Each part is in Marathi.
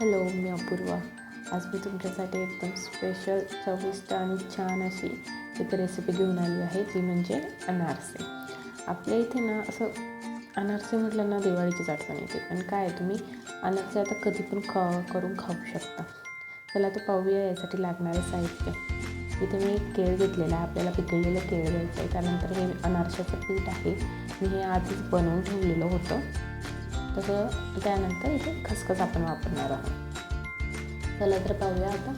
हॅलो मी अपूर्वा. आज मी तुमच्यासाठी एकदम स्पेशल चविष्ट आणि छान अशी एक रेसिपी घेऊन आली आहे ती म्हणजे अनारसे. आपल्या इथे ना असं अनारसे म्हटलं ना दिवाळीचीच आठवण येते. पण काय तुम्ही अनारसे आता कधी पण खा करून खाऊ शकता. चला तर पाहूया यासाठी लागणारे साहित्य. इथे मी केळ घेतलेला आहे आपल्याला पिकळलेलं केळ घ्यायचं आहे त्यानंतर हे अनारशाचं पीठ आहे. मी हे आधीच बनवून ठेवलेलं होतं. तसं त्यानंतर इथे खसखस आपण वापरणार आहोत. चला तर पाहूया आता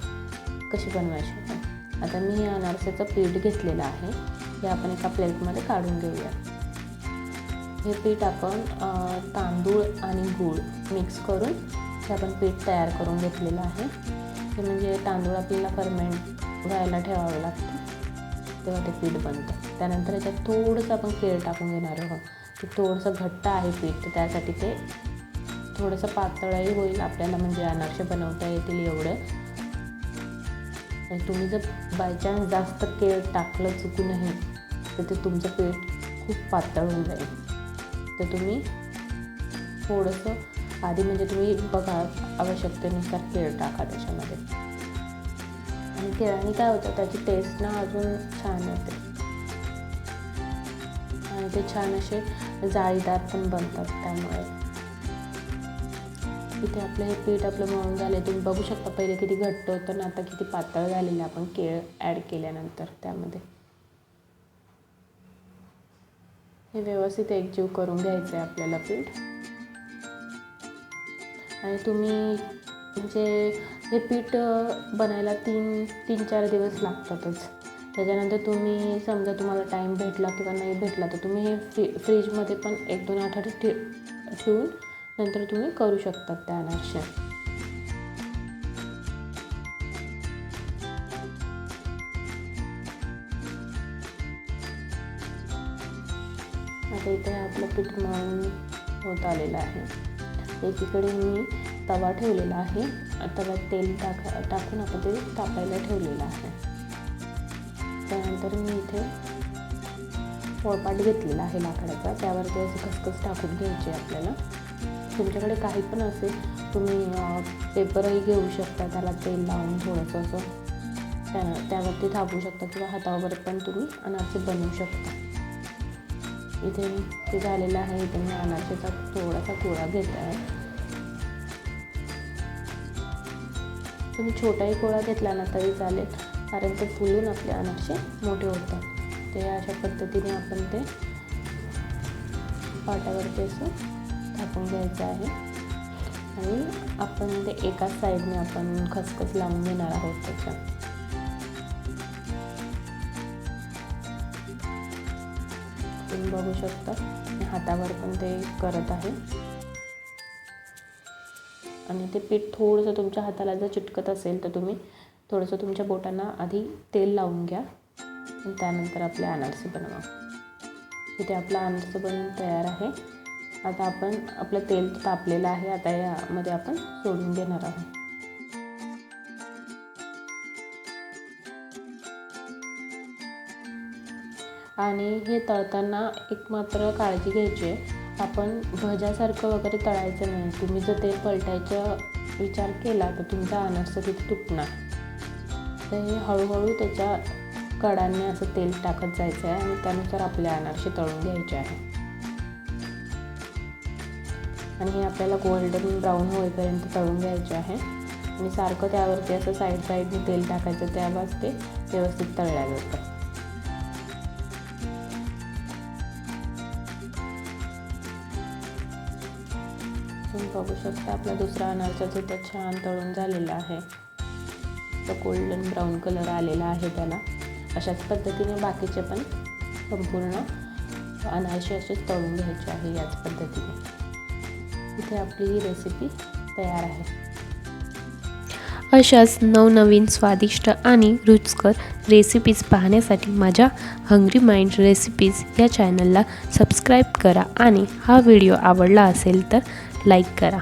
कशी बनवायची आपण आता मी हे अनारसाचं पीठ घेतलेलं आहे. हे आपण एका प्लेटमध्ये काढून घेऊया. हे पीठ आपण तांदूळ आणि गूळ मिक्स करून हे आपण पीठ तयार करून घेतलेलं आहे. हे म्हणजे तांदूळ आपल्याला फर्मेंट व्हायला ठेवावं लागतं. तेव्हा ते पीठ बनतं. त्यानंतर याच्यात थोडंसं आपण केळ टाकून घेणार आहोत. ते थोडंसं घट्ट आहे पीठ तर त्यासाठी ते थोडंसं पातळही होईल आपल्याला म्हणजे अनारसे बनवता येतील एवढे. आणि तुम्ही जर बायचान्स जास्त केळ टाकलं चुकूनही तर ते तुमचं पीठ खूप पातळ होऊन जाईल. तर तुम्ही थोडंसं आधी म्हणजे तुम्ही बघा आवश्यकतेनुसार केळ टाका त्याच्यामध्ये. आणि केळाने काय होतं त्याची टेस्ट ना अजून छान येते. आणि ते छान असे जाळीदार पण बनतात त्यामुळे. इथे आपलं हे पीठ आपलं मळून झालं तुम्ही बघू शकता पहिले किती घट्ट होतं ना आता किती पातळ झालेलं आपण केळ ॲड केल्यानंतर त्यामध्ये. हे व्यवस्थित एकजीव करून घ्यायचं आहे आपल्याला पीठ. आणि तुम्ही म्हणजे हे पीठ बनायला तीन तीन चार दिवस लागतातच. त्याच्यानंतर तुम्ही समजा तुम्हाला टाईम भेटला किंवा नाही भेटला तर तुम्ही हे फ्री फ्रीजमध्ये पण एक दोन आठवडे ठे ठेवून नंतर तुम्ही करू शकतात त्या अनारसे आता इथे आपलं पीठ मळून होत आलेलं आहे. एकीकडे मी तवा ठेवलेला आहे. तव्यात तेल टाका टाकून आपण ते तापायला ठेवलेलं आहे. त्यानंतर मी इथे पोळपाट घेतलेला आहे लाकडाचा. त्यावरती असे खसखस टाकून घ्यायचे आपल्याला. तुमच्याकडे काही पण असेल तुम्ही पेपरही घेऊ शकता त्याला तेल लावून थोडंसं असं त्या त्यावरती थापू शकता किंवा हातावर पण तुम्ही अनारसे बनवू शकता. इथे ते झालेलं आहे इथे मी अनारसेचा थोडासा कोळा घेत आहे तुम्ही छोटाही कोळा घेतला ना तरी चालेल. कारण ते फुलून आपले अनारसे मोठे होतात. ते अशा पद्धतीने आपण ते पाटावरती असं टाकून घ्यायचं आहे. आणि आपण ते एकाच साईडने आपण खसखस लावून घेणार आहोत त्याच्या. तुम्ही बघू शकता हातावर पण ते करत आहे. आणि ते पीठ थोडंसं तुमच्या हाताला जर चिटकत असेल तर तुम्ही थोडंसं तुमच्या बोटांना आधी तेल लावून घ्या. आणि त्यानंतर आपले अनारसे बनवा. इथे आपला अनारसे बनवून तयार आहे. आता आपण आपलं तेल तापलेलं आहे. आता यामध्ये आपण सोडून घेणार आहोत. आणि हे तळताना एक मात्र काळजी घ्यायची आहे. आपण भज्यासारखं वगैरे तळायचं नाही. तुम्ही जर तेल पलटायचा विचार केला तर तुमचा अनारसा तिथे तुटणार. तर हे हळूहळू त्याच्या कडांनी असं तेल टाकत जायचं आहे आणि त्यानुसार आपले अनारसे तळून घ्यायचे आहे. आणि हे आपल्याला गोल्डन ब्राऊन होईपर्यंत तळून घ्यायचे आहे. आणि सारखं त्यावरती असं साईड साईडने तेल टाकायचं त्यावेळेस ते व्यवस्थित तळल्या जातं तुम्ही बघू शकता आपला दुसरा अनारसा सुद्धा छान तळून झालेला आहे. मस्त गोल्डन ब्राऊन कलर आलेला आहे त्याला. अशाच पद्धतीने बाकीचे पण संपूर्ण अनारसे असे तळून घ्यायचे आहे याच पद्धतीने. इथे आपली ही रेसिपी तयार आहे. अशाच नवनवीन स्वादिष्ट आणि रुचकर रेसिपीज पाहण्यासाठी माझ्या हंग्री माइंड रेसिपीज या चॅनलला सबस्क्राईब करा आणि हा व्हिडिओ आवडला असेल तर लाईक करा.